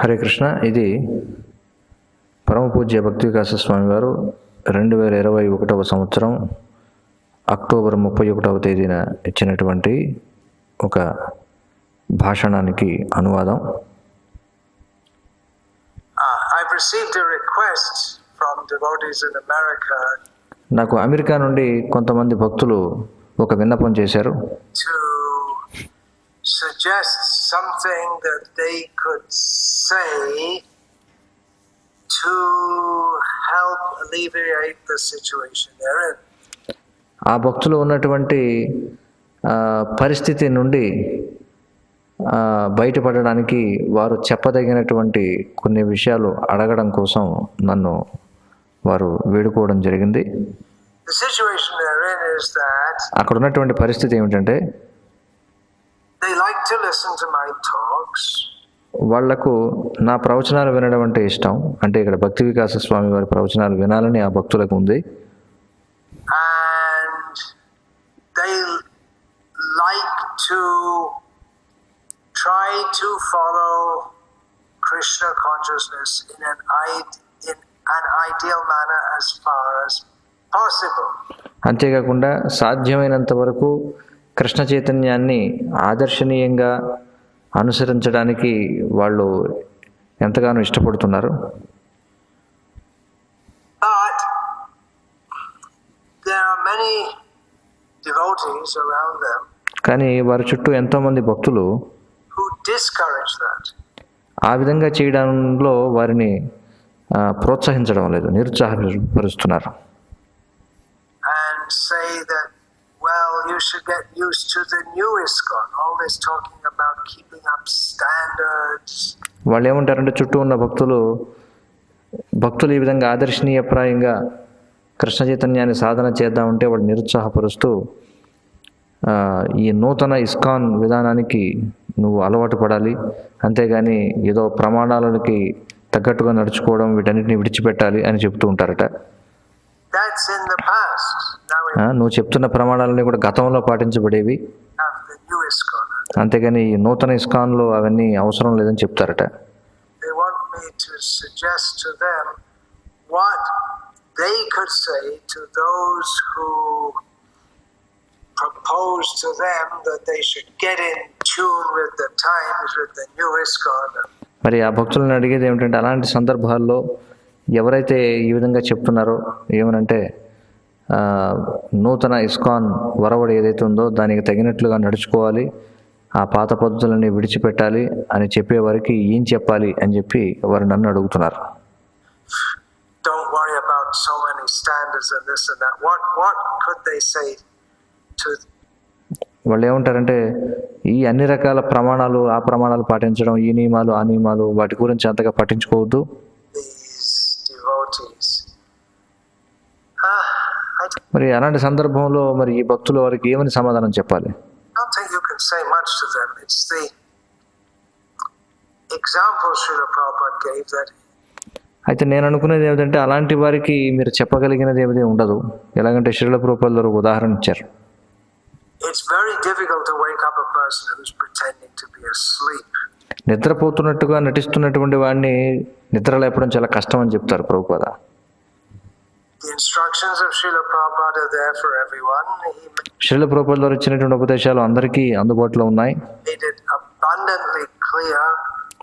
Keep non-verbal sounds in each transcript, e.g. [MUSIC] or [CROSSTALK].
హరే కృష్ణ ఇది పరమ పూజ్య భక్తి వికాస స్వామి వారు రెండు వేల ఇరవై ఒకటవ సంవత్సరం అక్టోబర్ ముప్పై ఒకటవ తేదీన ఇచ్చినటువంటి ఒక భాషణానికి అనువాదం. Uh, I've received a request from devotees in America నాకు అమెరికా నుండి కొంతమంది భక్తులు ఒక విన్నపం చేశారు to suggest something that they could say to help alleviate the situation they're in. ఆ భక్తులు ఉన్నటువంటి పరిస్థితి నుండి బయటపడడానికి వారు చెప్పదగినటువంటి కొన్ని విషయాలు అడగడం కోసం నన్ను వారు వేడుకోవడం జరిగింది. అక్కడ ఉన్నటువంటి పరిస్థితి ఏమిటంటే వాళ్ళకు నా ప్రవచనాలు వినడం అంటే ఇష్టం. అంటే ఇక్కడ భక్తి వికాస స్వామి వారి ప్రవచనాలు వినాలని ఆ భక్తులకు ఉంది. Try to follow Krishna consciousness in an an ideal manner as far as possible. అంతేకాకుండా సాధ్యమైనంత వరకు కృష్ణ చైతన్యాన్ని ఆదర్శనీయంగా అనుసరించడానికి వాళ్ళు ఎంతగానో ఇష్టపడుతున్నారు కానీ వారి చుట్టూ ఎంతోమంది భక్తులు. ఆ విధంగా చేయడంలో వారిని ప్రోత్సహించడం లేదు నిరుత్సాహపరుస్తున్నారు well, you should get used to the new ISKCON, all this talking about keeping up standards. వాళ్ళు ఏమంటారంటే చుట్టూ ఉన్న భక్తులు భక్తులు ఈ విధంగా ఆదర్శనీయప్రాయంగా కృష్ణ చైతన్యాన్ని సాధన చేద్దామంటే వాళ్ళు నిరుత్సాహపరుస్తూ ఆ, ఈ నూతన ఇస్కాన్ విధానానికి నువ్వు అలవాటు పడాలి అంతేగాని ఏదో ప్రమాణాలకి తగ్గట్టుగా నడుచుకోవడం వీటన్నిటిని విడిచిపెట్టాలి అని చెప్తూ ఉంటారట. నువ్వు చెప్తున్న ప్రమాణాలన్నీ కూడా గతంలో పాటించబడేవి. అంతేగాని నూతన ఇస్కాన్లో అవన్నీ అవసరం లేదని చెప్తారట. Propose to them that they should get in tune with the times with the new ISKCON and మరి ఆ భక్తులను అడిగేది ఏమిటంటే అలాంటి సందర్భాల్లో ఎవరైతే ఈ విధంగా చెప్తున్నారో ఏమనంటే నూతన ఇస్కాన్ వరవడి ఏదైతే ఉందో దానికి తగినట్లుగా నడుచుకోవాలి ఆ పాత పద్ధతులని విడిచిపెట్టాలి అని చెప్పే వారికి ఏం చెప్పాలి అని చెప్పి వారు నన్ను అడుగుతున్నారు don't worry about so many standards and this and that. What what could they say to వాళ్ళు ఏమంటారంటే ఈ అన్ని రకాల ప్రమాణాలు ఆ ప్రమాణాలు పాటించడం ఈ నియమాలు ఆ నియమాలు వాటి గురించి అంతగా పట్టించుకోవద్దు? Uh, I మరి అలాంటి సందర్భంలో మరి ఈ భక్తుల వారికి ఏమని సమాధానం చెప్పాలి? అయితే నేను అనుకునేది ఏమిటంటే అలాంటి వారికి మీరు చెప్పగలిగినది ఏమిటి ఉండదు. ఎలాగంటే శ్రీల ఒక ఉదాహరణ ఇచ్చారు. It's very difficult to wake up a person who's pretending to be asleep. నిద్రపోతున్నట్టుగా నటిస్తున్నటువంటి వాడిని నిద్ర లేపడం చాలా కష్టం అని చెప్తారు Prabhupada The instructions of Srila Prabhupada are there for everyone. He Srila రూపాయల ద్వారా ఇచ్చినటువంటి ఉపదేశాలు అందరికీ అందుబాటులో ఉన్నాయి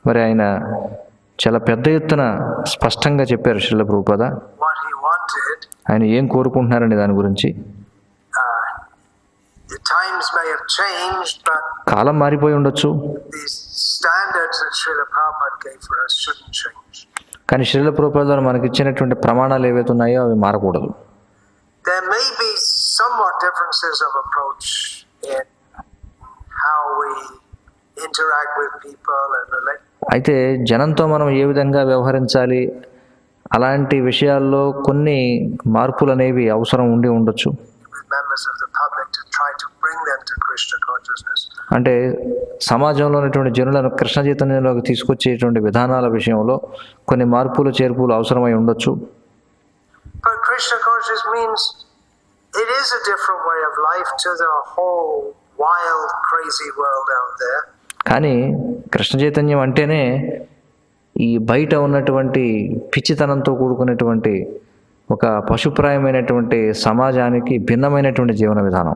మరి ఆయన చాలా పెద్ద ఎత్తున స్పష్టంగా చెప్పారు శ్రీల ప్రభుపాద. ఆయన ఏం కోరుకుంటున్నారని దాని గురించి కాలం మారిపోయి ఉండొచ్చు. కానీ శ్రీల ప్రూపాల ద్వారా మనకి ఇచ్చినటువంటి ప్రమాణాలు ఏవైతే ఉన్నాయో అవి మారకూడదు. అయితే జనంతో మనం ఏ విధంగా వ్యవహరించాలి? అలాంటి విషయాల్లో కొన్ని మార్పులు అనేవి అవసరం ఉండి ఉండొచ్చు. అంటే సమాజంలో ఉన్నటువంటి జనులను కృష్ణ చైతన్యంలోకి తీసుకొచ్చేటువంటి విధానాల విషయంలో కొన్ని మార్పులు చేర్పులు అవసరమై ఉండొచ్చు. కానీ కృష్ణ చైతన్యం అంటేనే ఈ బయట ఉన్నటువంటి పిచ్చితనంతో కూడుకున్నటువంటి ఒక పశుప్రాయమైనటువంటి సమాజానికి భిన్నమైనటువంటి జీవన విధానం.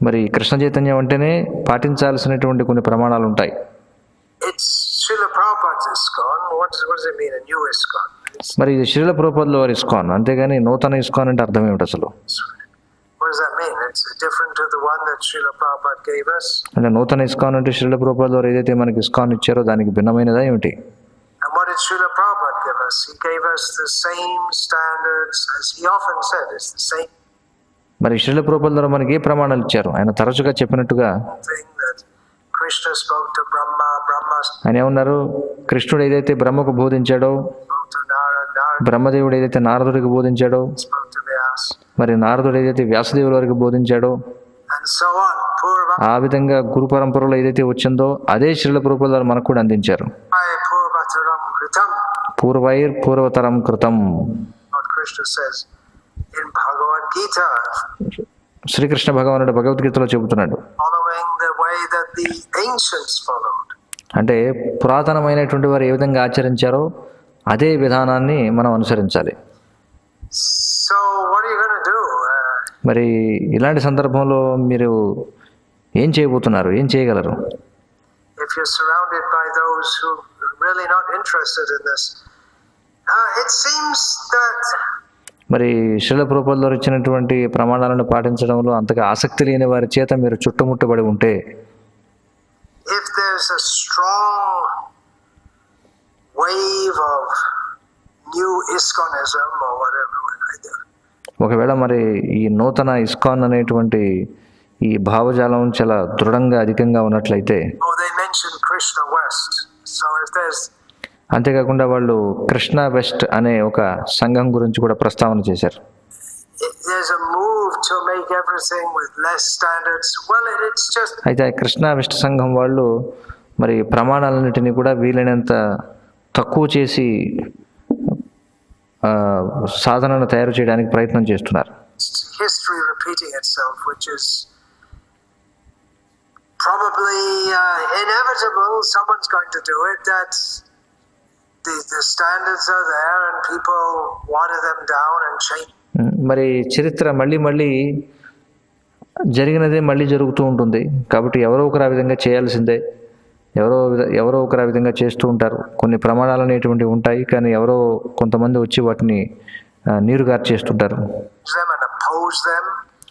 మరి కృష్ణ చైతన్యం అంటేనే పాటించాల్సినటువంటి కొన్ని ప్రమాణాలు ఉంటాయి మరి ఇది శ్రీల ప్రభుపాదులు వారి ఇస్కాన్ అంతేగాని నూతన ఇస్కాన్ అంటే అర్థం ఏమిటి అసలు అంటే నూతన ఇస్కాన్ అంటే శ్రీల ప్రభుపాదు వారు ఏదైతే మనకి ఇస్కాన్ ఇచ్చారో దానికి భిన్నమైనదా ఏమిటి? Srila Prabhupada gives he gives the same standards as he often said is the మరి శ్రీల ప్రోపద్ ద్వారా మనకి ఏ ప్రమాణాలు ఇచ్చారు? ఆయన తరచుగా చెప్పినట్టుగా ఆయన ఏమన్నారు? కృష్ణుడు ఏదైతే బ్రహ్మకు బోధించాడో బ్రహ్మదేవుడు ఏదైతే నారదుడికి బోధించాడో మరి నారదుడు ఏదైతే వ్యాసదేవుల వారికి బోధించాడో ఆ విధంగా గురు పరంపరలో ఏదైతే వచ్చిందో అదే శ్రీల ప్రోపద్ వారు మనకు కూడా అందించారు. పూర్వైర్ పూర్వతరం కృతం. శ్రీకృష్ణ భగవానుడు భగవద్గీతలో చెబుతున్నాడు. అంటే పురాతనమైనటువంటి వారు ఏ విధంగా ఆచరించారో అదే విధానాన్ని మనం అనుసరించాలి. మరి ఇలాంటి సందర్భంలో మీరు ఏం చేయబోతున్నారు? ఏం చేయగలరు? Really not interested in this. Uh, it seems that మరి శిల ప్రూపంలో ఇచ్చినటువంటి ప్రమాణాలను పాటించడంలో అంతగా ఆసక్తి లేని వారి చేత మీరు చుట్టుముట్టబడి ఉంటే? If there's a strong wave of new ISKCONism or whatever, ఒకవేళ మరి ఈ నూతన ఇస్కాన్ అనేటువంటి ఈ భావజాలం చాలా దృఢంగా అధికంగా ఉన్నట్లయితే? Oh, they mentioned Krishna West. So if there's అంతేకాకుండా వాళ్ళు కృష్ణ వెస్ట్ అనే ఒక సంఘం గురించి కూడా ప్రస్తావన చేశారు. అయితే కృష్ణా వెస్ట్ సంఘం వాళ్ళు మరి ప్రమాణాలన్నింటినీ కూడా వీలైనంత తక్కువ చేసి సాధనను తయారు చేయడానికి ప్రయత్నం చేస్తున్నారు. Probably inevitable some's going to do it the, the standards are there and people water them down and change. మరి చరిత్ర మళ్ళీ మళ్ళీ జరిగినదే మళ్ళీ జరుగుతూ ఉంటుంది కాబట్టి ఎవరో ఒకరు ఆ విధంగా చేయాల్సిందే ఎవరో ఎవరో ఒకరు ఆ విధంగా చేస్తూ ఉంటారు కొన్ని ప్రమాణాలు అనేటువంటివి ఉంటాయి కానీ ఎవరో కొంతమంది వచ్చి వాటిని నీరుగారు చేస్తుంటారు.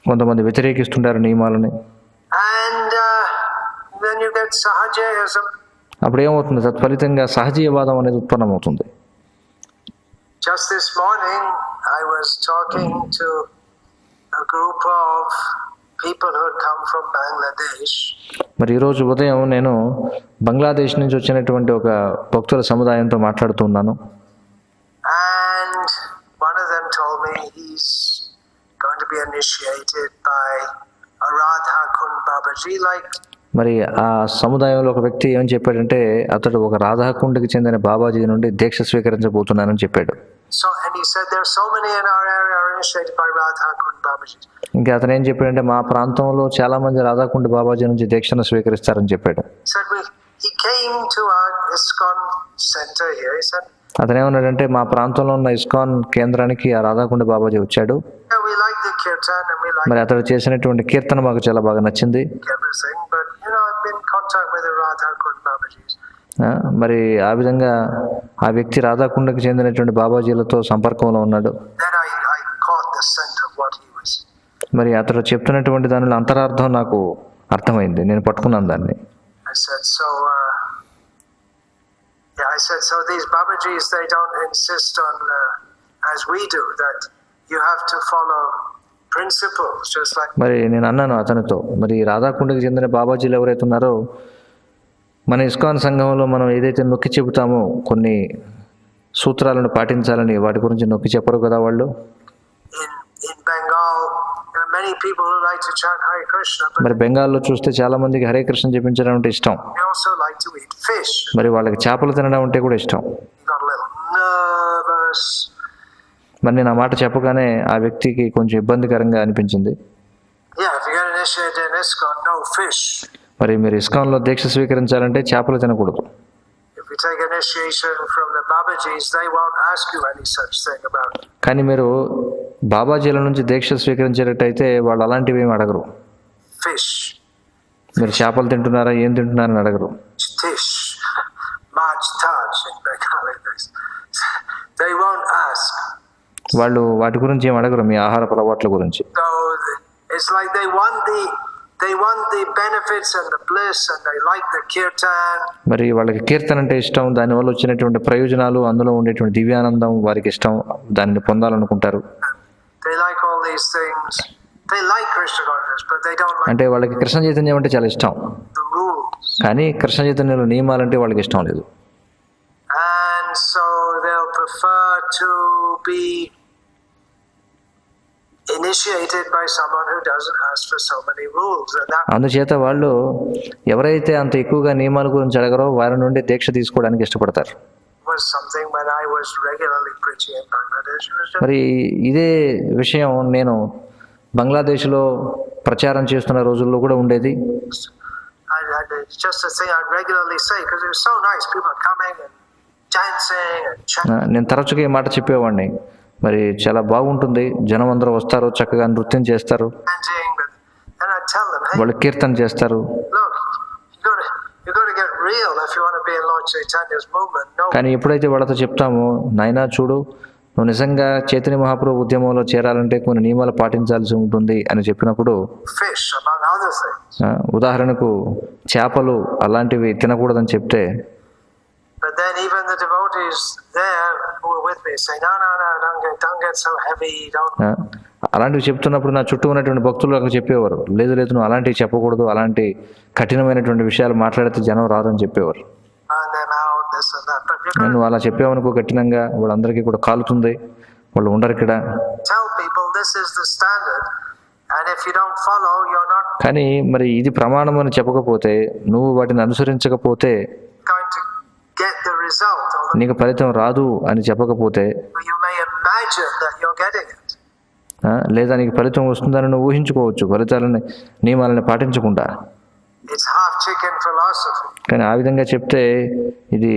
కొంతమంది వ్యతిరేకిస్తుంటారు నియమాలని uh, you get Sahajayism. అప్పుడు ఏమవుతుంది తత్ఫలితంగా సహజీయవాదం అనేది ఉత్పన్నమవుతుంది Just this morning, I was talking to a group of people who had come from Bangladesh. మరి ఈరోజు ఉదయం నేను బంగ్లాదేశ్ నుంచి వచ్చినటువంటి ఒక భక్తుల సముదాయంతో మాట్లాడుతున్నాను And one of them told me he's going to be initiated by a Radha Kund Babaji, like మరి ఆ సముదాయంలో ఒక వ్యక్తి ఏం చెప్పాడంటే అతడు ఒక రాధాకుండకి చెందిన బాబాజీ నుండి దీక్ష స్వీకరించబోతున్నానని చెప్పాడు. ఇంకా అతను ఏం చెప్పాడంటే మా ప్రాంతంలో చాలా మంది రాధాకుండ బాబాజీ నుంచి దీక్షను స్వీకరిస్తారని చెప్పాడు. అతను ఏమన్నాడంటే మా ప్రాంతంలో ఉన్న ఇస్కాన్ కేంద్రానికి ఆ రాధాకుండ బాబాజీ వచ్చాడు. మరి అతడు చేసినటువంటి కీర్తన మాకు చాలా బాగా నచ్చింది. మరి ఆ విధంగా ఆ వ్యక్తి రాధాకుండకు చెందినటువంటి బాబాజీలతో సంపర్కంలో ఉన్నాడు. మరి అతడు చెప్తున్నటువంటి దానిలో అంతరార్థం నాకు అర్థమైంది. నేను పట్టుకున్నాను దాన్ని. As we do that you have to follow మరి నేను అన్నాను అతనితో మరి రాధాకుండకి చెందిన బాబాజీలు ఎవరైతే ఉన్నారో మన ఇస్కాన్ సంఘంలో మనం ఏదైతే నొక్కి చెబుతామో కొన్ని సూత్రాలను పాటించాలని వాటి గురించి నొక్కి చెప్పరు కదా వాళ్ళు? మరి బెంగాల్లో చూస్తే చాలా మందికి హరే కృష్ణ చెప్పించడం అంటే ఇష్టం. మరి వాళ్ళకి చేపలు తినడం అంటే కూడా ఇష్టం You got a little nervous. మరి నేను ఆ మాట చెప్పగానే ఆ వ్యక్తికి కొంచెం ఇబ్బందికరంగా అనిపించింది. మరి మీరు ఇస్కాన్లో దీక్ష స్వీకరించాలంటే చేపలు తినకూడదు. కానీ మీరు బాబాజీల నుంచి దీక్ష స్వీకరించేటట్టయితే వాళ్ళు అలాంటివి ఏమి అడగరు. మీరు చేపలు తింటున్నారా ఏం తింటున్నారని అడగరు. [LAUGHS] [LAUGHS] They won't ask. వాళ్ళు వాటి గురించి ఏం అడగరు మీ ఆహార అలవాట్ల గురించి. మరి వాళ్ళకి కీర్తన అంటే ఇష్టం దానివల్ల వచ్చినటువంటి ప్రయోజనాలు అందులో ఉండేటువంటి దివ్యానందం వారికి ఇష్టం దాన్ని పొందాలనుకుంటారు. అంటే వాళ్ళకి కృష్ణ చైతన్యం అంటే చాలా ఇష్టం. కానీ కృష్ణ చైతన్యంలో నియమాలంటే వాళ్ళకి ఇష్టం లేదు. And so they'll prefer to అందుచేత వాళ్ళు ఎవరైతే అంత ఎక్కువగా నియమాల గురించి అడగరో వారి నుండి దీక్ష తీసుకోవడానికి ఇష్టపడతారు. మరి ఇదే విషయం నేను బంగ్లాదేశ్లో ప్రచారం చేస్తున్న రోజుల్లో కూడా ఉండేది. నేను తరచుగా ఈ మాట చెప్పేవాడిని. మరి చాలా బాగుంటుంది. జనం అందరూ వస్తారు చక్కగా నృత్యం చేస్తారు. వాళ్ళు కీర్తన చేస్తారు. కానీ ఎప్పుడైతే వాళ్ళతో చెప్తామో నాయనా చూడు నువ్వు నిజంగా చైతన్య మహాప్రభు ఉద్యమంలో చేరాలంటే కొన్ని నియమాలు పాటించాల్సి ఉంటుంది అని చెప్పినప్పుడు ఉదాహరణకు చేపలు అలాంటివి తినకూడదని చెప్తే అలాంటివి చెప్తున్నప్పుడు నా చుట్టూ ఉన్నటువంటి భక్తులు నాకు చెప్పేవారు. లేదు లేదు నువ్వు అలాంటివి చెప్పకూడదు అలాంటి కఠినమైనటువంటి విషయాలు మాట్లాడితే జనం రారని చెప్పేవారు. నువ్వు అలా చెప్పావనుకో కఠినంగా వాళ్ళందరికీ కూడా కాలుతుంది వాళ్ళు ఉండరు ఇక్కడ. కానీ మరి ఇది ప్రమాణం అని చెప్పకపోతే నువ్వు వాటిని అనుసరించకపోతే going to get the result. Although నీకు ఫలితం రాదు అని చెప్పకపోతే లేదా నీకు ఫలితం వస్తుందని నువ్వు ఊహించుకోవచ్చు. ఫలితాలని నియమాలని పాటించకుండా. కానీ ఆ విధంగా చెప్తే ఇది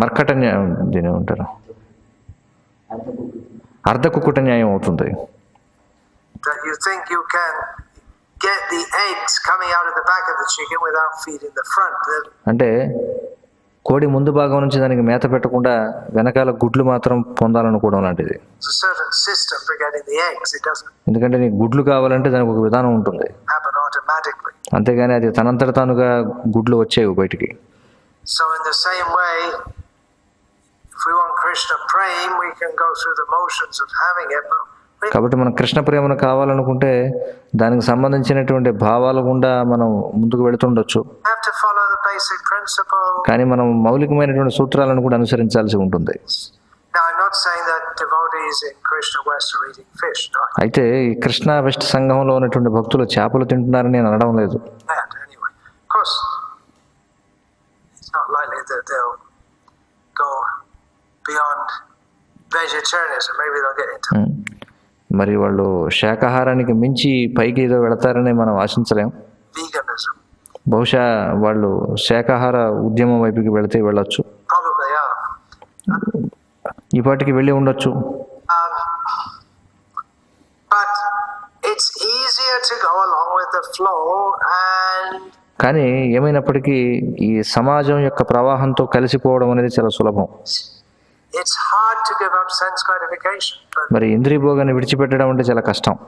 మర్కట న్యాయం దీని ఉంటారు అర్ధ కుక్కుట న్యాయం అవుతుంది get the eggs coming out of the back of the chicken without feeding అంటే కోడి ముందు భాగం నుంచి దానికి మేత పెట్టకుండా వెనకాల గుడ్లు మాత్రం పొందాలనుకోవడం లాంటిది. ఎందుకంటే నీకు గుడ్లు కావాలంటే దానికి ఒక విధానం ఉంటుంది. అంతేగాని అది తనంతట తానుగా గుడ్లు వచ్చేవి బయటికి. So in the same way if you want Krishna prem we can go through the motions of having కాబట్టి మనం కృష్ణ ప్రేమను కావాలనుకుంటే దానికి సంబంధించినటువంటి భావాలు కూడా మనం ముందుకు వెళుతుండొచ్చు. కానీ మనం మౌలికమైనటువంటి సూత్రాలను కూడా అనుసరించాల్సి ఉంటుంది. అయితే కృష్ణ వెస్ట్ సంఘంలో ఉన్నటువంటి భక్తులు చేపలు తింటున్నారని నేను అనడం లేదు. మరి వాళ్ళు శాకాహారానికి మించి పైకి ఏదో వెళతారని మనం ఆశించలేం. బహుశా వాళ్ళు శాకాహార ఉద్యమం వైపుకి వెళితే వెళ్ళొచ్చు. Probably are. ఈ పాటికి వెళ్ళి ఉండొచ్చు. Um, కానీ ఏమైనప్పటికీ ఈ సమాజం యొక్క ప్రవాహంతో కలిసిపోవడం అనేది చాలా సులభం. It's hard to give up sense gratification. మరి ఇంద్రియ భోగాన్ని విడిచిపెట్టడం అంటే చాలా కష్టం.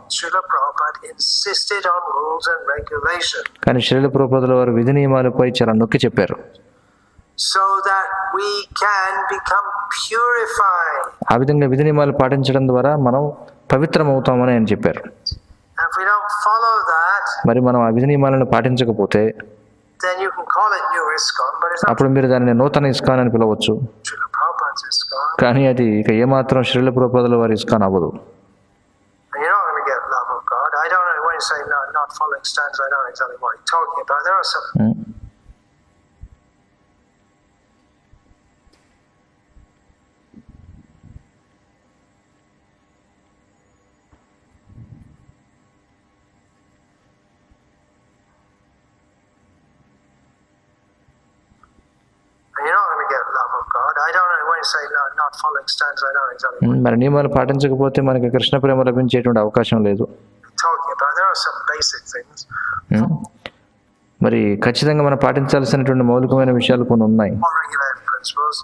కానీ శ్రీల ప్రభుపాదుల వారు విధి నియమాలపై చాలా నొక్కి చెప్పారు. So that we can become purify ఆ విధంగా విధి నియమాలు పాటించడం ద్వారా మనం పవిత్రం అవుతామని ఆయన చెప్పారు. మరి మనం ఆ విధి నియమాలను పాటించకపోతే అప్పుడు మీరు దానిని నూతన ఇస్కాన్ అని పిలవచ్చు. కానీ అది ఇక ఏమాత్రం శ్రీల ప్రోపదుల వారి ఇస్కాన్ అవ్వదు. I don't know when you say no, not following standards, I don't know exactly what you're talking about. There are some um. Hmm, మరి నియమాలు పాటించకపోతే మనకి కృష్ణ ప్రేమ లభించేటువంటి అవకాశం లేదు. Hmm. మరి ఖచ్చితంగా మనం పాటించాల్సినటువంటి మౌలికమైన విషయాలు కొన్ని ఉన్నాయి.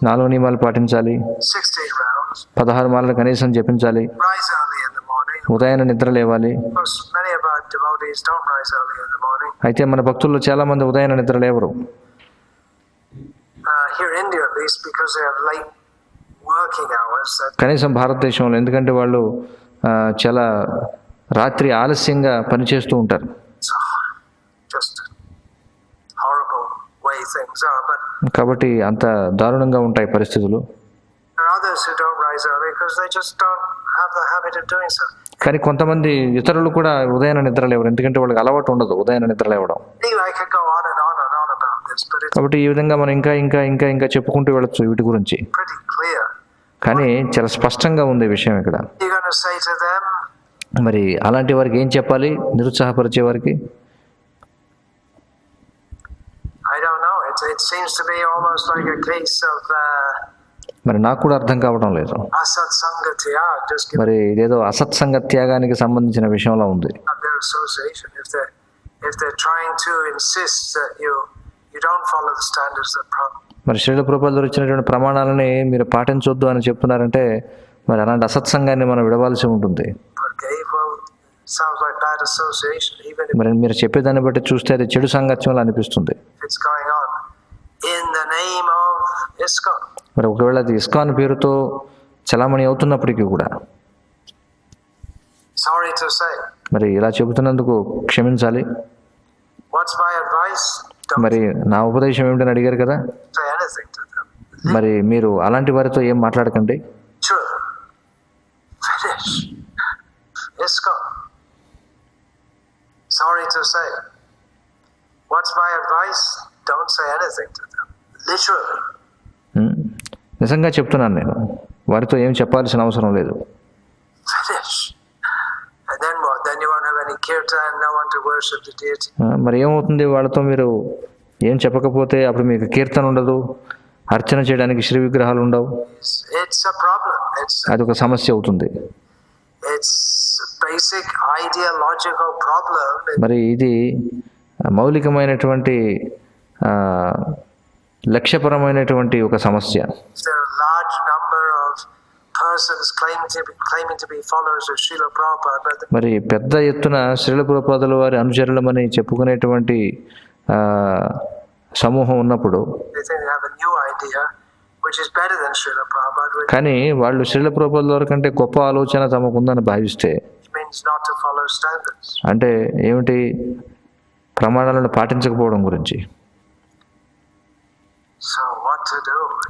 నాలుగు నియమాలు పాటించాలి. పదహారు మాలలు కనీసం జపించాలి. ఉదయం నిద్ర లేవాలి. అయితే మన భక్తుల్లో చాలా మంది ఉదయం నిద్ర లేవరు. Uh, here in India, at least కనీసం భారతదేశంలో ఎందుకంటే వాళ్ళు చాలా రాత్రి ఆలస్యంగా పనిచేస్తూ ఉంటారు. కాబట్టి అంత దారుణంగా ఉంటాయి పరిస్థితులు. కానీ కొంతమంది ఇతరులు కూడా ఉదయాన్న నిద్ర లేవరు ఎందుకంటే వాళ్ళకి అలవాటు ఉండదు ఉదయాన నిద్ర లేవడం కాబట్టి ఈ విధంగా మనం ఇంకా ఇంకా ఇంకా ఇంకా చెప్పుకుంటూ వెళ్ళచ్చు వీటి గురించి. కానీ చాలా స్పష్టంగా ఉంది విషయం ఇక్కడ. మరి అలాంటి వారికి ఏం చెప్పాలి? నిరుత్సాహపరిచే వారికి? మరి నాకు కూడా అర్థం కావడం లేదు. మరి ఇదేదో అసత్సంగ త్యాగానికి సంబంధించిన విషయంలో ఉంది. If they're trying to insist that you you don't follow. మరి శ్రీల ప్రభుపాదులు ఇచ్చినటువంటి ప్రమాణాలని మీరు పాటించొద్దు అని చెప్తున్నారంటే మరి అలాంటి అసత్సంగాన్ని మనం విడవాల్సి ఉంటుంది మరి మీరు చెప్పేదాన్ని బట్టి చూస్తే అది చెడు సాంగత్యంలో అనిపిస్తుంది. మరి ఒకవేళ అది ఇస్కాన్ పేరుతో చలామణి అవుతున్నప్పటికీ కూడా. మరి ఇలా చెబుతున్నందుకు క్షమించాలి మరి నా ఉపదేశం ఏమిటని అడిగారు కదా మరి మీరు అలాంటి వారితో ఏం మాట్లాడకండి. Sorry to say what's my advice don't say anything to them నిజంగా చెప్తున్నాను నేను. వారితో ఏం చెప్పాల్సిన అవసరం లేదు. Hmm? మరి ఏమవుతుంది? వాళ్ళతో మీరు ఏం చెప్పకపోతే అప్పుడు మీకు కీర్తన ఉండదు అర్చన చేయడానికి శ్రీ విగ్రహాలు ఉండవు. అది ఒక సమస్య అవుతుంది. మరి ఇది మౌలికమైనటువంటి లక్ష్యపరమైనటువంటి ఒక సమస్య. మరి పెద్ద ఎత్తున శ్రీల ప్రపాదల వారి అనుచరులమని చెప్పుకునేటువంటి సమూహం ఉన్నప్పుడు కానీ వాళ్ళు శ్రీల ప్రభుత్వ కంటే గొప్ప ఆలోచన తమకు ఉందని భావిస్తే అంటే ఏమిటి? ప్రమాణాలను పాటించకపోవడం గురించి.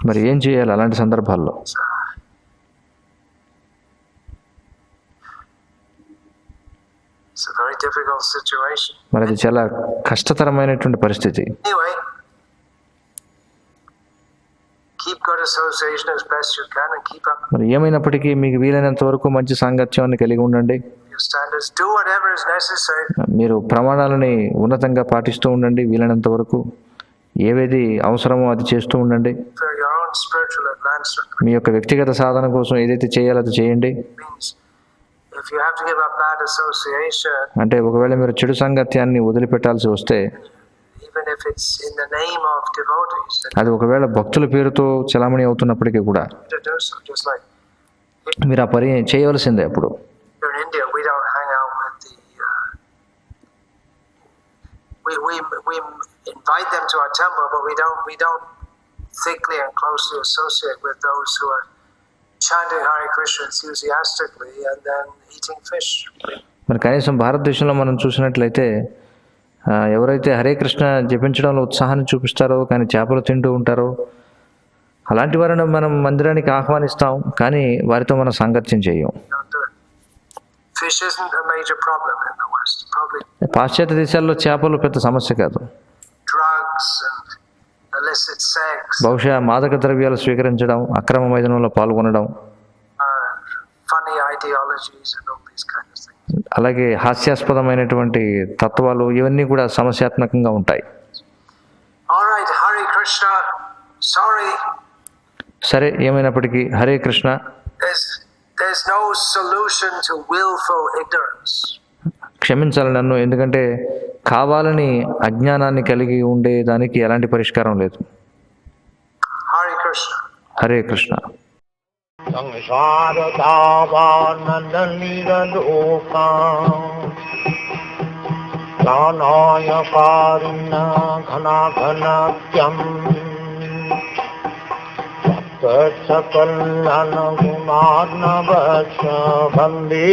మరి ఏం చేయాలి అలాంటి సందర్భాల్లో? సార్ మరి అది చాలా కష్టతరమైనటువంటి పరిస్థితి. మరి ఏమైనప్పటికీ మీకు వీలైనంత వరకు మంచి సాంగత్యాన్ని కలిగి ఉండండి. మీరు ప్రమాణాలని ఉన్నతంగా పాటిస్తూ ఉండండి వీలైనంత వరకు. ఏవేది అవసరమో అది చేస్తూ ఉండండి. మీ యొక్క వ్యక్తిగత సాధన కోసం ఏదైతే చేయాలో అది చేయండి. అంటే ఒకవేళ మీరు చెడు సాంగత్యాన్ని వదిలిపెట్టాల్సి వస్తే అది ఒకవేళ భక్తుల పేరుతో చలామణి అవుతున్నప్పటికీ కూడా మీరు ఆ పని చేయవలసిందే అప్పుడు. Uh, invite them to our temple, but we don't we don't thickly and closely associate with those who are మరి కనీసం భారతదేశంలో మనం చూసినట్లయితే ఎవరైతే హరే కృష్ణ జపించడంలో ఉత్సాహాన్ని చూపిస్తారో కానీ చేపలు తింటూ ఉంటారో అలాంటి వారిని మనం మందిరానికి ఆహ్వానిస్తాం కానీ వారితో మనం సంగత్యం చేయం. పాశ్చాత్య దేశాల్లో చేపలు పెద్ద సమస్య కాదు. బహుశా మాదక ద్రవ్యాలు స్వీకరించడం అక్రమ మైదానంలో పాల్గొనడం. అలాగే హాస్యాస్పదమైనటువంటి తత్వాలు ఇవన్నీ కూడా సమస్యాత్మకంగా ఉంటాయి. సరే ఏమైనప్పటికీ Hare Krishna. There's no solution to willful ignorance. క్షమించాలి నన్ను ఎందుకంటే కావాలని అజ్ఞానాన్ని కలిగి ఉండేదానికి ఎలాంటి పరిష్కారం లేదు. హరే కృష్ణ హరే ఘనా ఘనాఖ్యం सकल् नमार्नवस् बन्दि